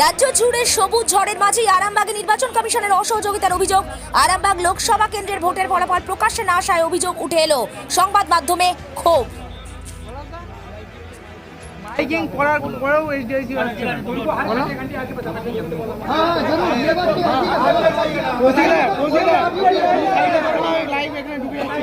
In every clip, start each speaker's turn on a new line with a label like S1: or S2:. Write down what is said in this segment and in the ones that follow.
S1: রাজ্য জুড়ে সবুজ ঝড়ের মাঝেই আরামবাগে নির্বাচন কমিশনের অসহযোগিতার অভিযোগ। আরামবাগ লোকসভা কেন্দ্রের ভোটের ফলাফল প্রকাশ্যে না আসায় অভিযোগ উঠে এলো। সংবাদ মাধ্যমে ক্ষোভ।
S2: মাইকিং করার পরেও এইচডিআইসি হচ্ছে না। বলো পৌঁছে গেলে পৌঁছে গেলে লাইভ এখানে ঢুকে যাচ্ছে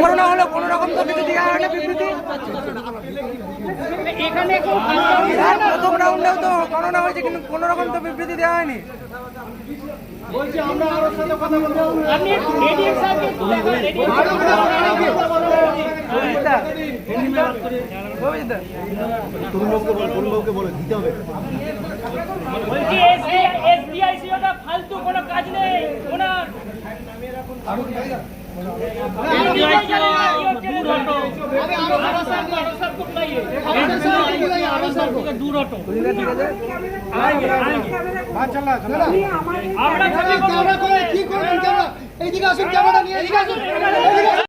S2: করোনা হলো কোন রকম তো বিবৃতি দেওয়া হলো বিবৃতি এখানে প্রথম রাউন্ডেও তো করোনা হয়েছে কিন্তু কোন রকম তো বিবৃতি দেওয়া হয়নি।
S3: ফালতু কোনো কাজ নেই ওনার। दूर हटो আমরা
S4: কি করবেন ক্যামেরা এইদিকে আসুন ক্যামেরা নিয়ে এদিকে আসুন এদিকে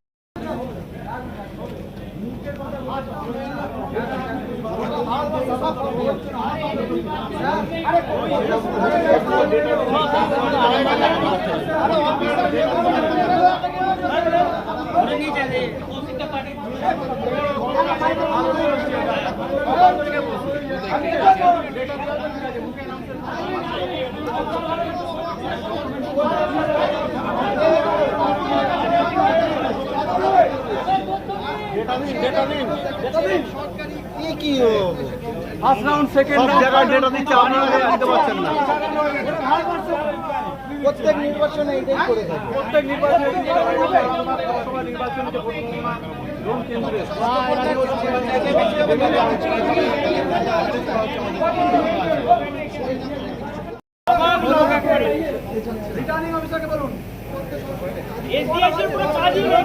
S4: আসুন। First round second round data দিচ্ছে আপনারা দিতে পারছেন না প্রত্যেক নির্বাচনে এটাই করে থাকে। প্রত্যেক নির্বাচনে রিটার্নিং অফিসারকে বলুন
S3: এসবিআইসির পুরো কাজই নেই